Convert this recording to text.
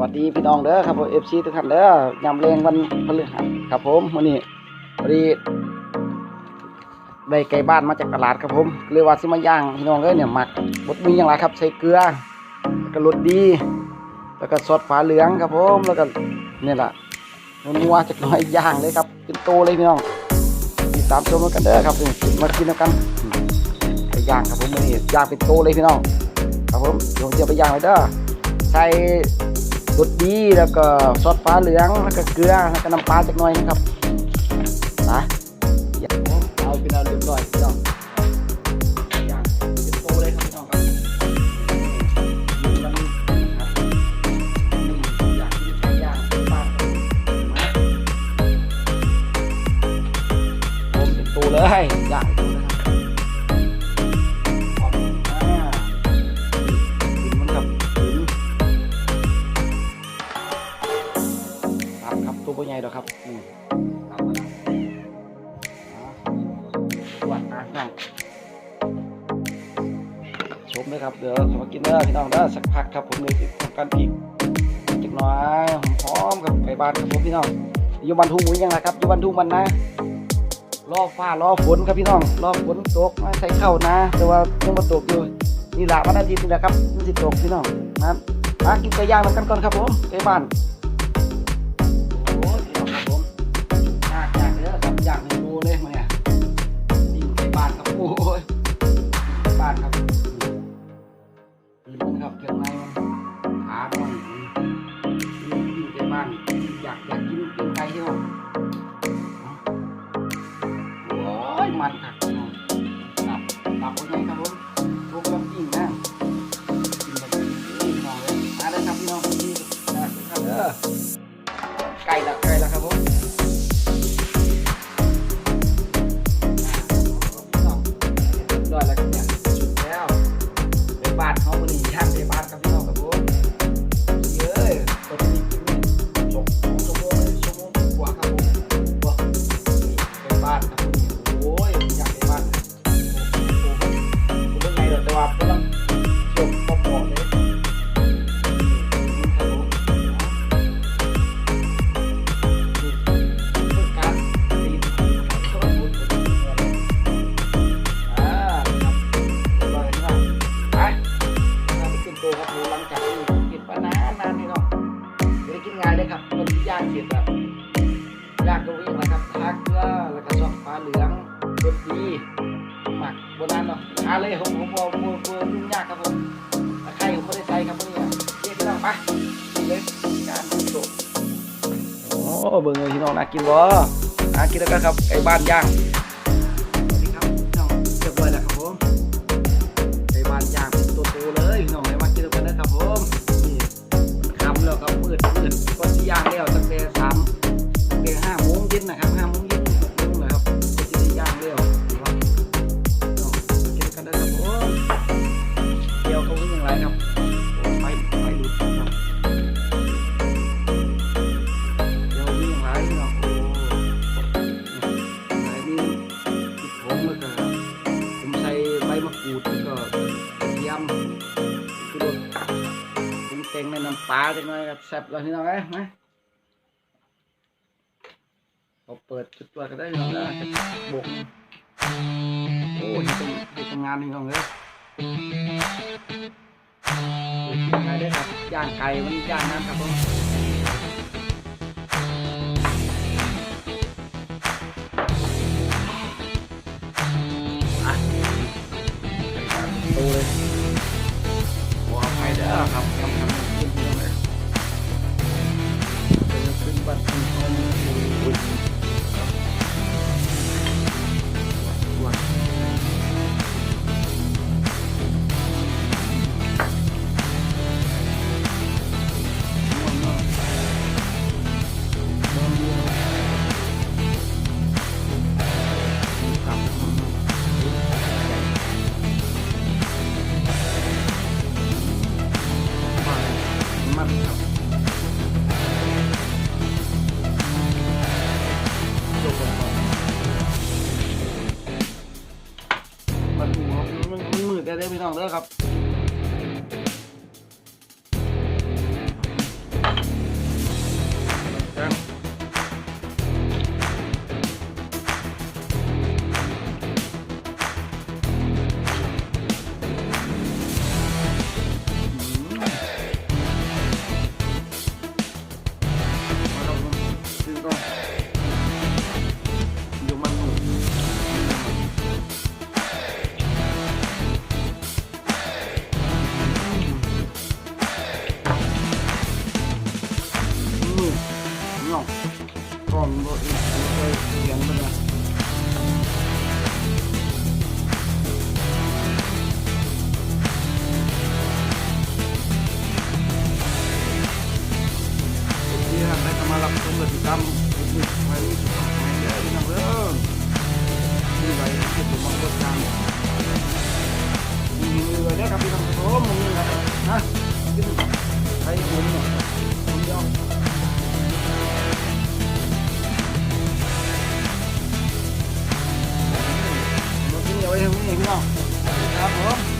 วัสดีพี่น้องเด้อครับผมเอฟซีทุกท่านเด้อยำเลงวันพฤหัสครับผมวันนี้พอดีได้ไก่บ้านมาจากตลาดครับผมเลยว่าสิมาย่างพี่น้องเอ้ยเนี่ยหมักบดมีอย่างไรครับใส่เกลือแล้วก็รสดี แล้วก็ซอสฝาเหลืองครับผมแล้วก็เนี่ยแหละนัวจากน้อยย่างเลยครับเป็นโตเลยพี่น้องติดตามชมกันเด้อครับมากินแล้วกันไก่ย่างครับผมวันนี้ย่างเป็นโตเลยพี่น้องครับผมเดี๋ยวผมจะไปย่างเลยเด้อใส่ รสดีแล้วก็ซอสฟ้าเหลืองแล้วก็เกลือแล้วก็น้ำปลาจักหน่อยนะครับนะ ดอกครับอืมครับตรวจนะน้องชมเลยครับ เดี๋ยวขอกินเด้อพี่น้องเด้อสักพักครับผมเลยทำการอีกจักหน่อยหอมๆกับไก่บ้านครับผมพี่น้องอยู่บันทุ่งหมุนยังไงครับอยู่บันทุ่งมันนะรอฟ้ารอฝนครับพี่น้องรอฝนตกมาใส่เข้านะ แต่ว่ายังมาตกอยู่นี่แหละวันอาทิตย์นี่แหละครับมันสิตกพี่น้องนะมากินไก่ย่างกันก่อนครับผมไก่บ้านาน อยากอยากกินกินไก่ใช่ไหมโอ้ยมันครับพี่น้องตับตับเป็นไงครับผมลูกลำจิ้งนะกินแบบนี้พี่น้องเลยมาเลยครับพี่น้องนี่นะครับเด้อ ง่ายเลยครับมันย่างเสียแบบย่างตรงนี้นะครับทาเกลือแล้วก็ซอสฟ้าเหลืองรสดีหมักบนนั้นเนาะทาเลยผมผมบอกบัวบัวยุ่งยากครับผมตะไครผมไม่ได้ใส่ครับพวกนี้เรียกพี่น้องไปเลยการโดดโอ้เบิ่งเลยพี่น้องน่ากินบ่น่ากินแล้วกันครับไก่บ้านย่าง ปลาจังหน่อยครับแซ่บแล้วพี่น้องเอ้ยมาพอเปิดจุดตัวก็ได้พี่น้องนะบกโอ้ยเป็นเป็นทำงานพี่น้องเลยเปิดกินไก่ได้ครับย่างไก่มันย่างน้ำครับผมอะดูเลยหัวไปเด้อครับทำทำ พี่น้องเด้อครับ không? Còn bộ gắn vào đây sampai sama langsung ke hitam ini main suka aja ini nambah ini baik sih cuma buat kamu ini aja tapi kamu tuh mungkin nggak nah itu kayak gimana Não. Tá bom.